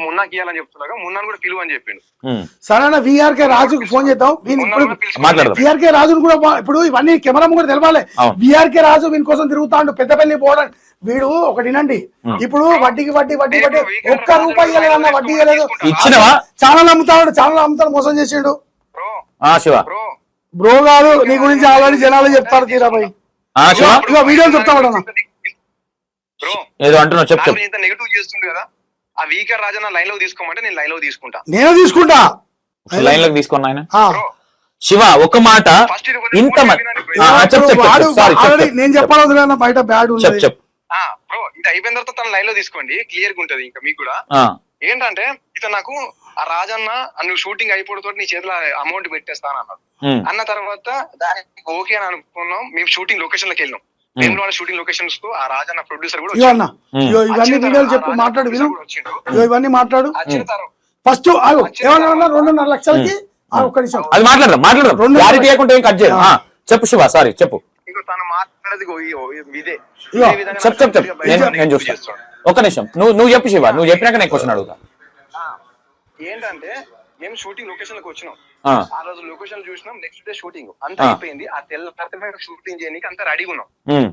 నువ్వు మున్నాకి ఇవ్వాలని చెప్తున్నాగా మున్నాను కూడా పిలువు అని చెప్పిండు. సరేనా విఆర్కే రాజుకు ఫోన్ చేద్దాం. విఆర్కే రాజును కూడా ఇప్పుడు ఇవన్నీ కెమెరా కూడా తెలవాలి. విఆర్కే రాజు వీని కోసం తిరుగుతాడు. పెద్దపల్లి పోవడం వీడు ఒకటి వినండి. ఇప్పుడు వడ్డీకి వడ్డీ వడ్డీ వడ్డీ. ఒక్క రూపాయి ఇవ్వలేదన్న వడ్డీ ఇవ్వలేదు. ఇచ్చినవా? చాలా అమ్ముతాడు చాలా అమ్ముతాడు మోసం చేసిండు. బ్రో. ఆ శివ. బ్రో. బ్రో గారు నీ గురించి ఆల్రెడీ జనాలు చెప్తారు తీరాబాయ్ ఆ శివ. ఇగో వీడియోలు చెప్తాడు బ్రో. ఏదో అంటున్నావు ఇంత నెగిటివ్ చేస్తుండు కదా. ఆ వీకర్ రాజన్న లైన్లో తీసుకోమంటే నేను లైన్లో తీసుకుంటా. నేను తీసుకుంటా. లైన్లోకి తీసుకున్నా ఆయన. శివ ఒక మాట ఇంత నేను చెప్పాలి బయట బ్యాడ్ ఉంది బ్రో ఇది అయిపోయిన తర్వాత తన లైన్లో తీసుకోండి. క్లియర్గా ఉంటది ఇంకా మీకు కూడా. ఆ, ఏంటంటే ఇతను నాకు ఆ రాజన్న నువ్వు షూటింగ్ అయిపోవడంతో నీ చేతిలో అమౌంట్ పెట్టేస్తాను అన్నాడు ఉమ్, అన్న తర్వాత దానికి ఓకే అని అనుకున్నాం. మేము షూటింగ్ లొకేషన్లోకి వెళ్ళినాం. షూటింగ్ లొకేషన్స్కు ఆ రాజన్న ప్రొడ్యూసర్ కూడా ఇవన్నీ వచ్చిన వీడియోలు చెప్పు మాట్లాడు విను. ఇవన్నీ మాట్లాడు. ఫస్ట్ ఆగు. ఏమన్నా రెండున్నర లక్షలకి ఆ, ఒక్క నిమిషం. అది మాట్లాడదాం మాట్లాడదాం రెండు క్లారిటీ లేకుంటే ఏం కట్ చెప్పు శివ సారీ చెప్పు. తను మాట్లాడేది ఇదే. విధంగా చెప్పు చెప్పు చెప్పు నాకు నేను. చూస్తాను ఒక నిమిషం. నువ్వు నువ్వు చెప్పు శివ. నువ్వు చెప్పినాక నేను క్వశ్చన్ అడుగుతా. ఆ, ఏంటంటే మేము షూటింగ్ లొకేషన్కి వచ్చినాం. ఆ, రోజు లొకేషన్ చూసినాం నెక్స్ట్ డే షూటింగ్ అంత. అయిపోయింది. ఆ తెల్ల షూటింగ్ చేయడానికి అంత రెడీగా ఉన్నాం.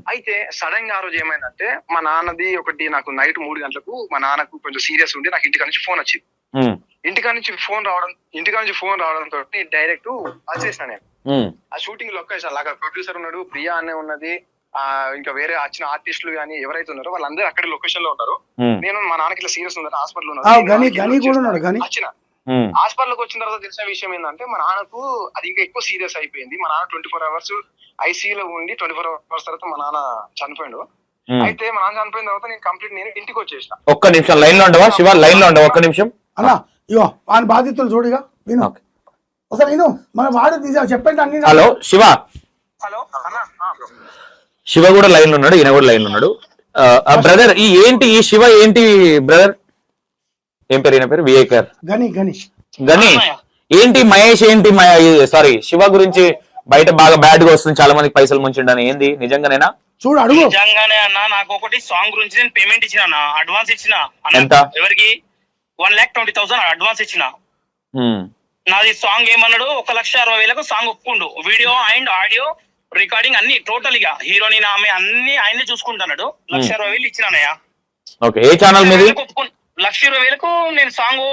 అయితే సడన్గా ఆ రోజు ఏమైందంటే మా నాన్నది ఒకటి నాకు నైట్ మూడు గంటలకు మా నాన్నకు కొంచెం సీరియస్ ఉండి నాకు ఇంటికి నుంచి ఫోన్ వచ్చింది. ఇంటికా నుంచి ఫోన్ రావడం ఇంటికా నుంచి ఫోన్ రావడంతో డైరెక్ట్ వచ్చేసిన నేను. ఆ షూటింగ్ లొకేషన్ లాగా ప్రొడ్యూసర్ ఉన్నాడు ప్రియా అనే ఉన్నది ఆ ఇంకా వేరే వచ్చిన ఆర్టిస్టులు కానీ ఎవరైతే ఉన్నారో వాళ్ళందరూ అక్కడ లొకేషన్లో ఉన్నారు నేను మా నాన్నకి ఇట్లా సీరియస్ ఉన్నారు హాస్పిటల్ ఆ, గని గని కూడా ఉన్నాడు గని. వచ్చిన. ఉమ్, హాస్పిటల్కి వచ్చిన తర్వాత తెలిసిన విషయం ఏంటంటే మా నాన్నకు అది ఇంకా ఎక్కువ సీరియస్ అయిపోయింది. మా నాన్న ట్వంటీ ఫోర్ అవర్స్ ఐసీయూలో ఉండి ట్వంటీ ఫోర్ అవర్స్ తర్వాత మా నాన్న చనిపోయాడు. అయితే మా నాన్న చనిపోయిన తర్వాత నేను కంప్లీట్ నేను ఇంటికి వచ్చేసిన. ఒక్క నిమిషం లైన్లో ఉండవా శివ లైన్లో ఉండవా? ఒక్క నిమిషం? అన్న ఇగో ఆయన బాధితులు చూడిగా విను. ఒకసారి విను. మన వాడు తీసా- చెప్పండి అన్ని హలో శివ. హలో. శివ కూడా లైన్లో ఉన్నాడు ఈయన కూడా లైన్లో ఉన్నాడు బ్రదర్ ఈ ఏంటి ఈ శివ ఏంటి బ్రదర్? ఏం పేరు ఈయన పేరు? గని గని గని ఏంటి మహేష్ ఏంటి సారీ శివ గురించి బయట బాగా బ్యాడ్గా వస్తుంది చాలా మందికి పైసలు ముంచిండని. ఏంది? నిజంగానేనా? చూడు అడుగు. నిజంగానే అన్న నాకు ఒకటి సాంగ్ గురించి నేను పేమెంట్ ఇచ్చిన అన్న అడ్వాన్స్ ఇచ్చిన. ఎంత? ఎవరికి? One lakh twenty thousand advance ఇచ్చిన. నాది సాంగ్ ఏమన్నాడు? ఒక లక్ష అరవై వేలకు సాంగ్ ఒప్పుకుండు. వీడియో అండ్ ఆడియో రికార్డింగ్ అన్ని టోటల్ ఇక. హీరోని ఆమె అన్ని ఆయన్ని చూసుకుంటున్నాడు. లక్ష అరవై వేలు ఇచ్చినానయ్యా ఓకే ఏ ఛానల్ మీది? ఒప్పుకున్- లక్ష ఇరవై వేలకు నేను సాంగ్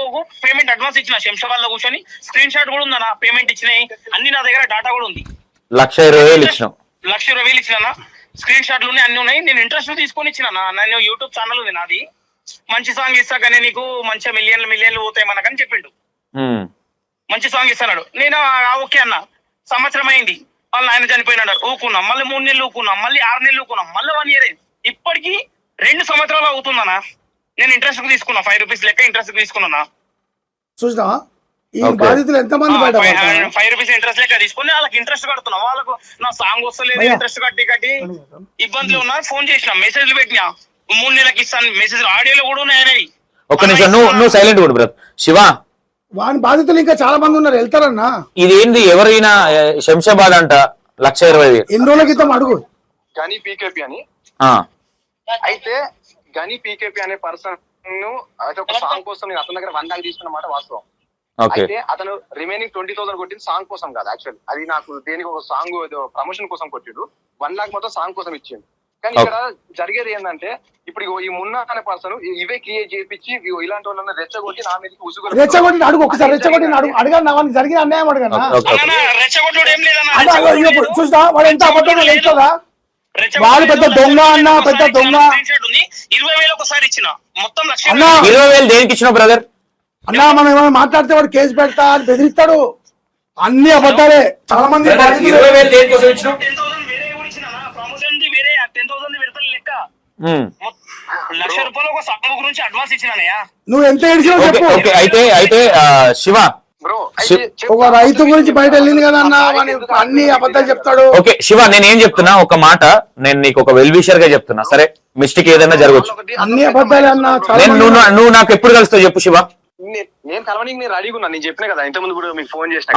పేమెంట్ అడ్వాన్స్ ఇచ్చిన శంషాబాద్లో కూర్చొని. స్క్రీన్ షాట్ కూడా ఉందన్న పేమెంట్ ఇచ్చినాయి. అన్ని నా దగ్గర డాటా కూడా ఉంది. లక్ష ఇరవై వేలు ఇచ్చినాం లక్ష ఇరవై వేలు ఇచ్చిన స్క్రీన్ షాట్లు ఉన్నాయి అన్ని ఉన్నాయి. నేను ఇంట్రెస్ట్ తీసుకొని ఇచ్చిన నేను యూట్యూబ్ ఛానల్ ఉంది నాది. మంచి సాంగ్ ఇస్తా కానీ నీకు మంచిగా మిలియన్లు మిలియన్లు పోతాయి మనకని చెప్పిండు. మంచి సాంగ్ ఇస్తాడు నేను "ఆ, ఓకే అన్న. సంవత్సరం అయింది. వాళ్ళ ఆయన చనిపోయినాడు. ఊకున్నాం. మళ్ళీ మూడు నెలలు ఊకున్నాం. మళ్ళీ ఆరు నెలలు ఊకున్నాం. మళ్ళీ వన్ ఇయర్ అయింది. ఇప్పటికి రెండు సంవత్సరాలు అవుతుందన్నా. నేను ఇంట్రెస్ట్ తీసుకున్నా ఫైవ్ రూపీస్ లెక్క ఇంట్రెస్ట్ తీసుకున్నా చూసినా ఈ. బాధితులు బయట పడతారు? ఫైవ్ రూపీస్ ఇంట్రెస్ట్ లెక్క తీసుకుని వాళ్ళకి ఇంట్రెస్ట్ కడుతున్నా. వాళ్ళకు నా సాంగ్ వస్తలేదు. ఇంట్రెస్ట్ కట్టి కట్టి ఇబ్బందులు ఉన్నా ఫోన్ చేసిన మెసేజ్లు పెట్టినా. మూడు నెలలకి ఇస్తాను మెసేజ్ ఆడియోలో కూడా ఉన్నాయి ఒక్క నిమిషం నువ్వు నువ్వు సైలెంట్ కూడా బ్రదర్. శివ వాని బాధితులు ఇంకా చాలా మంది ఉన్నారు వెళ్తారన్నా? ఇదేంది ఎవరైనా శంషాబాద్ అంట లక్ష ఇరవై వేలు. ఎన్ని రోజుల క్రితం అడుగు. గని పీకేపీ అని. ఆ, అయితే గని పీకేపీ అనే పర్సన్ అయితే ఒక సాంగ్ కోసం నేను అతని దగ్గర వన్ లాక్ తీసుకున్న మాట వాస్తవం. ఓకే. అయితే అతను రిమైనింగ్ ట్వంటీ థౌసండ్ కొట్టింది సాంగ్ కోసం కాదు యాక్చువల్ అది నాకు దేనికి ఒక సాంగ్ ఏదో ప్రమోషన్ కోసం కొట్టిండు. వన్ లాక్ మొత్తం సాంగ్ కోసం ఇచ్చిండు. కానీ ఇక్కడ జరిగేది ఏంటంటే ఇప్పుడు ఇగో ఈ మున్నా అనే పర్సన్ ఇవే క్రియేట్ చేయించి ఇగో ఇలాంటి వాళ్ళని రెచ్చగొట్టి నా మీదకి ఉసుగు రెచ్చగొట్టి అడుగు ఒకసారి రెచ్చగొట్టి అడుగు అడగండి వానికి జరిగిన అన్యాయం ఇప్పుడు చూసినా వాడు ఎంత అబద్ధం వాడు పెద్ద దొంగ అన్న, పెద్ద ఇచ్చిన, దొంగ. ఇరవై వేలు ఒకసారి ఇచ్చిన. మొత్తం లక్ష అన్నా. ఇరవై వేలు దేనికి ఇచ్చినావు బ్రదర్ అన్నా మనం ఏమైనా మాట్లాడితే వాడు కేసు పెడతా అని బెదిరిస్తాడు. అన్ని అబద్ధాలే. చాలా మంది బాధితులు. వేలు దేనికోసం ఇచ్చినావు టెన్ థౌసండ్ వేరే కూడా ఇచ్చిన ప్రమోషన్ వేరే టెన్ థౌసండ్ పెడతాను లెక్క. ఉమ్, మొత్తం లక్ష రూపాయలు ఒక సాంగ్ గురించి అడ్వాన్స్ ఇచ్చినానయ్యా. నువ్వు ఎంత ఏడిచినావు చెప్పు. అయితే అయితే శివ్- ఒక రైతు గురించి బయట వెళ్ళింది కదా అన్న అబద్ధాలు చెప్తాడు. ఓకే శివ నేను ఏం చెప్తున్నా? ఒక మాట నేను నీకు ఒక వెల్ విషర్గా చెప్తున్నా. సరే మిస్టేక్ ఏదైనా జరగచ్చు. అన్ని అబద్ధాలే అన్న నేను నువ్వు నాకు ఎప్పుడు కలుస్తావు చెప్పు శివ. నేను కలవడానికి నేను రెడీగా ఉన్నా. నేను చెప్పిన కదా ఇంత ముందు కూడా మీకు ఫోన్ చేసిన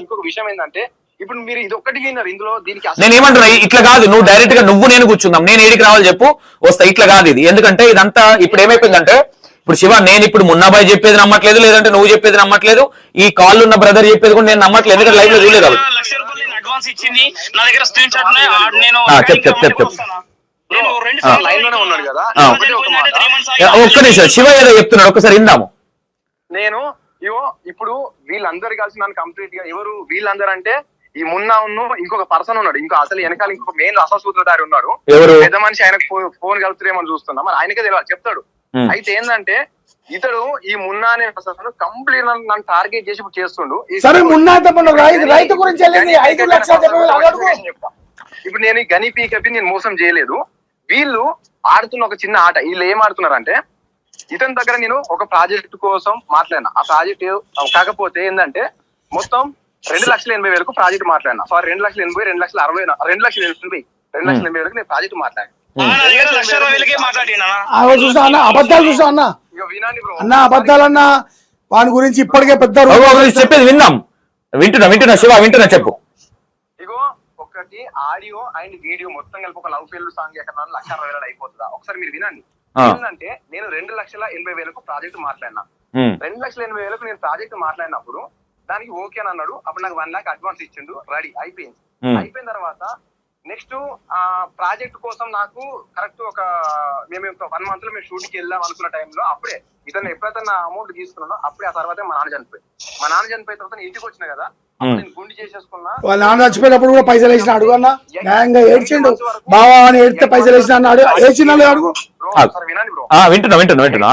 ఇంకొక విషయం ఏంటంటే ఇప్పుడు మీరు ఇది ఒక్కటి విన్నారు. ఇందులో దీనికి అసలు- నేను ఏమంటున్నా ఇట్లా కాదు. నువ్వు డైరెక్ట్గా నువ్వు నేను కూర్చుందాం. నేను ఏడికి రావాలి చెప్పు. వస్తా ఇట్లా కాదు ఇది. ఎందుకంటే ఇదంతా ఇప్పుడు ఏమైపోయిందంటే ఇప్పుడు శివ నేను ఇప్పుడు మున్నాబాయ్ చెప్పేది నమ్మట్లేదు లేదంటే నువ్వు చెప్పేది నమ్మట్లేదు ఈ కాల్ ఉన్న బ్రదర్ చెప్పేది కూడా నేను నమ్మట్లేదు ఎందుకంటే లైవ్లో చూడలేదు కాబట్టి లక్ష రూపాయలు నేను అడ్వాన్స్ ఇచ్చింది నా దగ్గర స్క్రీన్ షాట్ ఉన్నాయి ఆ, నేను ఆ, చెప్పు, చెప్పు, చెప్పు, చెప్పు. వస్తానా? నేను రెండు ఆ. సార్లు లైన్లోనే ఉన్నాడు కదా ఆ. ఒకటే ఒక మాట three months యా, ఆగి- ఒక్క నిమిషం శివ ఏదో చెప్తున్నాడు ఒకసారి విందాము నేను ఇవో ఇప్పుడు వీళ్ళందరూ కలిసి నన్ను కంప్లీట్గా ఎవరు వీళ్ళందరూ అంటే ఈ మున్నా ఉన్ను ఇంకొక పర్సన్ ఉన్నాడు ఇంకో అసలు వెనకాల ఇంకొక మెయిన్ అససూత్రధారి ఉన్నాడు ఎవరు పెద్ద మనిషి ఆయనకు ఫోన్ కలుపుతారేమని చూస్తున్నా మరి ఆయనకే తెలియదు చెప్తాడు. అయితే ఏంటంటే ఇతడు ఈ మున్నా అనే పర్సన్ కంప్లీట్ నన్ను టార్గెట్ చేసి ఇప్పుడు చేస్తుండు. సరే మున్నా రైతు గురించి. ఇప్పుడు నేను ఈ గని పీకపి నేను మోసం చేయలేదు. వీళ్ళు ఆడుతున్న ఒక చిన్న ఆట వీళ్ళు ఏం ఆడుతున్నారంటే ఇతని దగ్గర నేను ఒక ప్రాజెక్ట్ కోసం మాట్లాడినా. ఆ ప్రాజెక్ట్ కాకపోతే ఏంటంటే మొత్తం రెండు లక్షల ఎనభై వేలకు ప్రాజెక్ట్ మాట్లాడినా. సారీ రెండు లక్షల ఎనభై రెండు లక్షల అరవై రెండు లక్షల ఎనభై రెండు లక్షల ఎనభై వేలకు నేను ప్రాజెక్ట్ మాట్లాడినా. ఆ, నా దగ్గర లక్ష ఇరవై వేలకే మాట్లాడినా? ఆ చూసా అన్న అబద్ధాలు చూసా అన్న. వినాని అన్న అబద్ధాలన్న వాని గురించి ఇప్పటికే పెద్ద చెప్పేది విందాం వింటున్నా వింటున్నా శివ వింటున్నా చెప్పు. ఇగో ఒకటి ఆడియో అండ్ వీడియో మొత్తం కలిపి ఒక లవ్ ఫెయిల్ సాంగ్ ఎక్కడ లక్ష అరవై వేలు అయిపోతుందా? ఒకసారి మీరు వినండి. ఏంటంటే నేను రెండు లక్షల ఎనభై వేలకు ప్రాజెక్ట్ మాట్లాడినా. రెండు లక్షల ఎనభై వేలకు నేను ప్రాజెక్ట్ మాట్లాడినప్పుడు దానికి ఓకే అని అన్నాడు. అప్పుడు నాకు వన్ లాక్ అడ్వాన్స్ ఇచ్చిండు. రెడీ అయిపోయింది. అయిపోయిన తర్వాత నెక్స్ట్ ఆ ప్రాజెక్ట్ కోసం నాకు కరెక్ట్ ఒక మేము వన్ మంత్లో మేము షూటింగ్ వెళ్దాం అనుకున్న టైంలో అప్పుడే ఇతను ఎప్పుడైతే నా అమౌంట్ తీసుకున్నానో అప్పుడే ఆ తర్వాత మా నాన్న చనిపోయి మా నాన్న చనిపోయిన తర్వాత నేను ఇంటికి వచ్చిన కదా అప్పుడు నేను గుండి చేసేసుకున్నా. వాళ్ళ నాన్న చచ్చిపోయినప్పుడు కూడా పైసలు వేసిన అడుగు అన్న. న్యాయంగా ఏడ్చిండు. బావా అని ఏడితే పైసలు వేసిన అన్నాడు. ఏడ్చిన అడుగు. వినండి బ్రో ఆ, వింటున్నా వింటున్నా వింటున్నా.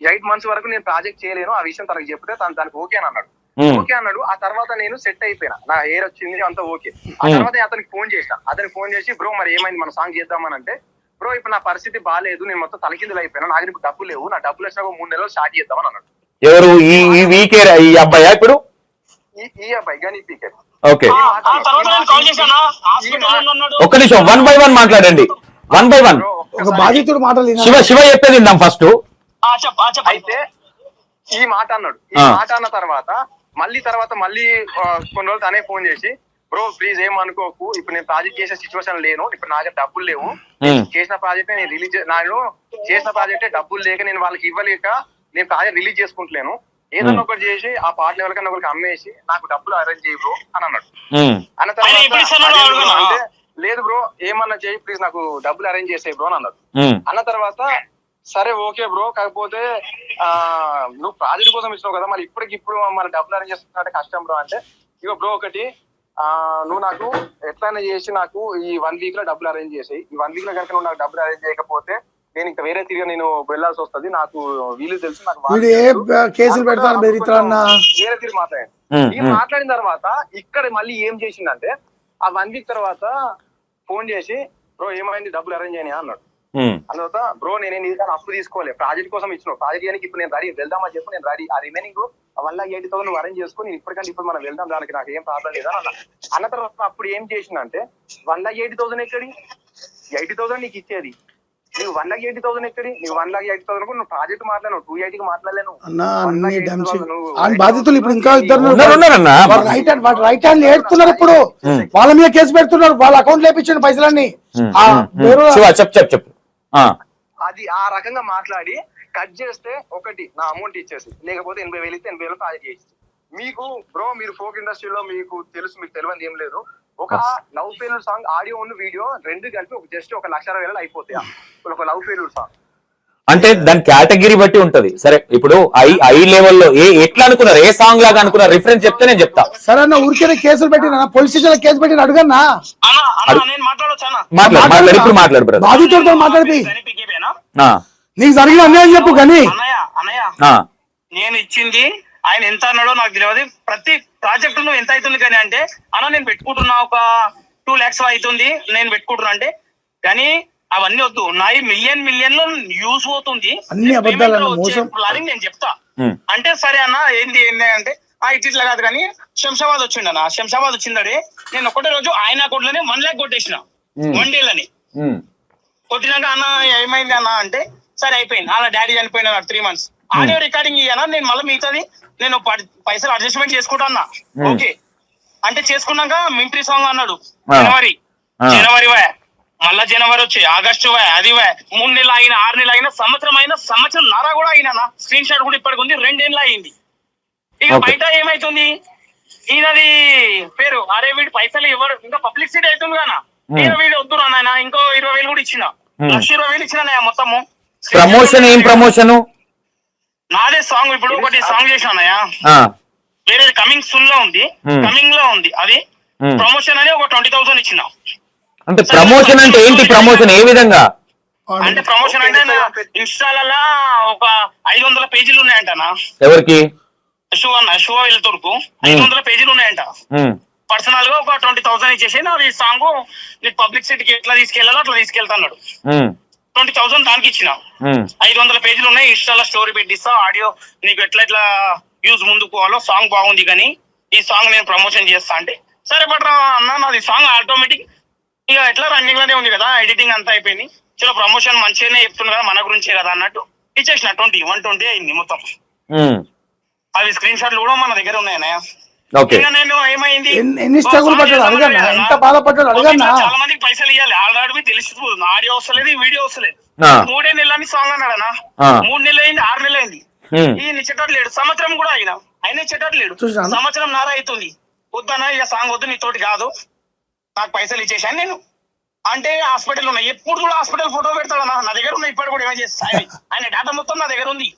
ఎయిట్ మంత్స్ వరకు నేను ప్రాజెక్ట్ చేయలేను. ఆ విషయం తనకు చెప్తే తను దానికి ఓకే అని అన్నాడు. ఓకే అన్నాడు. ఆ తర్వాత నేను సెట్ అయిపోయినా. నా హెయిర్ వచ్చింది అంతా ఓకే. ఆ. తర్వాత అతనికి ఫోన్ చేసిన అతనికి ఫోన్ చేసి బ్రో మరి ఏమైంది? మన సాంగ్ చేద్దామని అంటే బ్రో ఇప్పుడు నా పరిస్థితి బాగాలేదు నేను మొత్తం తలకిందులు అయిపోయినా. నాకు ఇప్పుడు డబ్బులు లేవు. నా డబ్బులు వచ్చినా మూడు నెలలు స్టార్ట్ చేద్దామని అన్నాడు. ఎవరు? ఈ ఈ వీకే ఈ అబ్బాయా ఇప్పుడు? ఈ ఈ అబ్బాయి కానీ పీకే ఓకే. ఆ, ఆ తర్వాత నేను కాల్ చేశానా? హాస్పిటల్ ఉన్నాడు ఒక్క నిమిషం వన్ బై వన్ మాట్లాడండి. వన్ బై వన్ ఒక బాధితుడు మాటలు. శివ శివ చెప్పేది ఫస్ట్ అయితే ఈ మాట అన్నాడు. ఈ. మాట అన్న తర్వాత మళ్ళీ తర్వాత మళ్ళీ కొన్ని రోజులు తనే ఫోన్ చేసి బ్రో ప్లీజ్ ఏమనుకోకు ఇప్పుడు నేను ప్రాజెక్ట్ చేసే సిచ్యువేషన్ లేను ఇప్పుడు నా దగ్గర డబ్బులు లేవు. చేసిన ప్రాజెక్ట్ నేను రిలీజ్ నేను చేసిన ప్రాజెక్టే డబ్బులు లేక నేను వాళ్ళకి ఇవ్వలేక నేను ప్రాజెక్ట్ రిలీజ్ చేసుకుంటలేను. ఏదన్నా ఒకటి చేసి ఆ పాటలు ఎవరికైనా ఒకరికి అమ్మేసి నాకు డబ్బులు అరేంజ్ చేయి బ్రో అని అన్నాడు. అన్న తర్వాత లేదు బ్రో ఏమన్నా చేయి ప్లీజ్ నాకు డబ్బులు అరేంజ్ చేసేయి బ్రో అని అన్నాడు. అన్న తర్వాత సరే ఓకే బ్రో. కాకపోతే ఆ నువ్వు ప్రాజెక్ట్ కోసం ఇచ్చినావు కదా మరి ఇప్పటికి ఇప్పుడు మన డబ్బులు అరేంజ్ చేస్తున్నట్టే కష్టం బ్రో అంటే. ఇగో బ్రో ఒకటి ఆ నువ్వు నాకు ఎట్లయినా చేసి నాకు ఈ వన్ వీక్లో డబ్బులు అరేంజ్ చేసేయి. ఈ వన్ వీక్లో కనుక నువ్వు నాకు డబ్బులు అరేంజ్ చేయకపోతే నేను ఇంకా వేరే తిరిగి నేను వెళ్ళాల్సి వస్తది. నాకు వీలు తెలుసు నాకు కేసులు పెడతాను వేరే తిరిగి ఉమ్, మాట్లాడిన తర్వాత ఇక్కడ మళ్ళీ ఏం చేసిందంటే ఆ వన్ వీక్ తర్వాత ఫోన్ చేసి బ్రో ఏమైంది? డబ్బులు అరేంజ్ అయినా అన్నాడు. తర్వాత బ్రో నేను నీ దగ్గర అప్పు తీసుకోలే ప్రాజెక్ట్ కోసం ఇచ్చిన ప్రాజెక్ట్ చేయడానికి ఇప్పుడు నేను రెడీ వెళ్దామని చెప్పి నేను రెడీ. ఆ remaining one lakh eighty thousand arrange చేసుకుని ఇప్పటికంటే ఇప్పుడు మనం వెళ్దాం దానికి నాకు ఏం ప్రాబ్లం లేదా అన్న. అన్న తర్వాత అప్పుడు ఏం చేసిందంటే వన్ లాక్ ఎయిటీ థౌసండ్ ఎక్కడి? ఎయిటీ థౌసండ్ నీకు ఇచ్చేది. నీకు వన్ లాక్ ఎయిటీ థౌసండ్ ఎక్కడి? నీకు వన్ లాక్ ఎయిటీ థౌసండ్ నువ్వు ప్రాజెక్ట్ మాట్లాడు టూ ఎయిటీకి మాట్లాడలేను నువ్వు. బాధితులు ఇప్పుడు ఇంకా ఇద్దరు రైట్ హ్యాండ్ రైట్ హ్యాండ్ ఏడుతున్నారు ఇప్పుడు. వాళ్ళ మీద కేసు పెడుతున్నారు. వాళ్ళ అకౌంట్ లేపించండి పైసలన్నీ. చెప్పు ఆ, అది ఆ రకంగా మాట్లాడి కట్ చేస్తే ఒకటి నా అమౌంట్ ఇచ్చేసి లేకపోతే ఎనభై వేలు ఇస్తే ఎనభై వేలు ప్రాజెక్ట్ చేసి మీకు బ్రో మీరు ఫోక్ ఇండస్ట్రీలో మీకు తెలుసు మీకు తెలియదు ఏం లేదు. ఒక లవ్ ఫెయిల్యూర్ సాంగ్ ఆడియో ఉన్న వీడియో రెండు కలిపి ఒక జస్ట్ ఒక లక్ష అరవై వేలు అయిపోతాయి? ఒక లవ్ ఫెయిల్యూర్ సాంగ్ అంటే దాని కేటగిరీ బట్టి ఉంటది. సరే ఇప్పుడు ఐ ఐ లెవెల్లో ఏ ఎట్లా అనుకున్నారు? ఏ సాంగ్ లాగా అనుకున్నారు? రిఫరెన్స్ చెప్తే నేను చెప్తా. సరే అన్న ఊరికే కేసులు పెట్టిన? పోలీస్ స్టేషన్ కేసు పెట్టిన? అడుగన్నా? మాట్లాడు మాట్లాడు ఇప్పుడు మాట్లాడు బ్రదర్ బాధితుడితో పీకేపేనా? నీకు జరిగిన అన్యాయం చెప్పు కానీ నేను ఇచ్చింది ఆయన ఎంత అన్నాడో నాకు తెలియదు. ప్రతి ప్రాజెక్ట్ నువ్వు ఎంత అవుతుంది కానీ అంటే అన్న నేను పెట్టుకుంటున్నా ఒక టూ లాక్స్ అవుతుంది నేను పెట్టుకుంటున్నా అంటే కానీ అవన్నీ వద్దు. నా మిలియన్ మిలియన్లో యూస్ అవుతుంది అన్ని అబద్ధాలు అన్న, మోసం. అని నేను చెప్తా. అంటే సరే అన్న ఏంది ఏంది అంటే ఆ ఇట్లా ఇట్లా కాదు కానీ శంషాబాద్ వచ్చిండు అన్న. శంషాబాద్ వచ్చిందడే. నేను ఒకటే రోజు ఆయన అకౌంట్లోనే వన్ లాక్ కొట్టేసిన. వన్ డేలని. కొట్టినాక అన్న ఏమైంది అన్న అంటే సరే అయిపోయింది. అలా డాడీ చనిపోయిన త్రీ మంత్స్ ఆడియో రికార్డింగ్ ఇయ్యనా? నేను మళ్ళీ మిగతాది నేను పైసలు అడ్జస్ట్మెంట్ చేసుకుంటా అన్న. ఓకే. అంటే చేసుకున్నాక మింట్రీ సాంగ్ అన్నాడు. జనవరి. జనవరి వా. మళ్ళా జనవరి వచ్చి ఆగస్టు వే, అది వే, మూడు నెలలు అయినా ఆరు నెలలు అయినా సంవత్సరం అయినా సంవత్సరం నర కూడా అయినా స్క్రీన్ షాట్ కూడా ఇప్పటికి ఉంది రెండేళ్ళు అయింది. ఇక. బయట ఏమైతుంది? ఈయనది పేరు అరే వీడి పైసలు ఎవరు ఇంకా పబ్లిసిటీ అవుతుంది కదా. Hmm. ఈయన వీడు వద్దు నాయన ఇంకో ఇరవై వేలు కూడా ఇచ్చిన. Hmm. లక్ష ఇరవై వేలు ఇచ్చిన మొత్తము. ప్రమోషన్ ఏం ప్రమోషను నాదే సాంగ్ ఇప్పుడు ఒకటి సాంగ్ చేసినానయ్యా ఆ, వేరే కమింగ్ సూన్లో ఉంది. Hmm. కమింగ్లో ఉంది. అది Hmm. ప్రమోషన్ అని ఒక ట్వంటీ థౌసండ్ ఇచ్చిన. అంటే ప్రమోషన్ అంటే ఏంటి ప్రమోషన్ ఏ విధంగా? అంటే ప్రమోషన్ అంటే ఇన్స్టాలలో ఒక ఐదు వందల పేజీలు ఉన్నాయంటనా? ఎవరికి? షో అన్న షో వెళ్తురుకు ఐదు వందల పేజీలు ఉన్నాయంట. పర్సనల్గా ఒక ట్వంటీ థౌసండ్ ఇచ్చేసి నాది సాంగ్ నీకు పబ్లిక్ సిటీకి ఎట్లా తీసుకెళ్ళాలో అట్లా తీసుకెళ్తాడు ట్వంటీ థౌసండ్ దానికి ఇచ్చిన. ఐదు వందల పేజీలు ఉన్నాయి ఇన్స్టాలో స్టోరీ పెట్టిస్తా ఆడియో నీకు ఎట్లా ఎట్లా యూజ్ ముందుకు పోవాలో సాంగ్ బాగుంది కానీ ఈ సాంగ్ నేను ప్రమోషన్ చేస్తా అంటే సరే బట్ అన్న నాది సాంగ్ ఆటోమేటిక్ ఇక ఎట్లా రన్నింగ్లోనే ఉంది కదా ఎడిటింగ్ అంతా అయిపోయింది. చలో ప్రమోషన్ మంచిగానే చెప్తుంది కదా మన గురించే కదా అన్నట్టు. ఇచ్చేసిన ట్వంటీ వన్ ట్వంటీ అయింది మొత్తం. అవి స్క్రీన్ షాట్లు కూడా మన దగ్గర ఉన్నాయన్నయ్య నేను ఏమైంది? ఎన్ని- ఎన్ని స్ట్రగుల్ పడ్డాడు? అడగన్నా ఎంత బాధపడ్డాడు? అడగన్నా. చాలా మందికి పైసలు ఇవ్వాలి ఆల్రెడీ తెలిసిపోతుంది. ఆడియో వస్తలేదు వీడియో వస్తలేదు. మూడే నెలలని సాంగ్ అన్నాడనా? ఆ. మూడు నెలలు అయింది ఆరు నెలలు అయింది ఈ లేడు సంవత్సరం కూడా అయినా. ఆయన లేడు. సంవత్సరం నార అవుతుంది. వద్దనా ఇక సాంగ్ వద్దు నీతోటి కాదు. నాకు పైసలు ఇచ్చేసాను నేను. అంటే హాస్పిటల్ ఉన్నాయి. ఎప్పుడు కూడా హాస్పిటల్ ఫోటో పెడతాడు నా దగ్గర ఉన్నాయి ఇప్పటి కూడా ఏమైనా చేస్తా ఆయన- ఆయన డేటా మొత్తం నా దగ్గర ఉంది.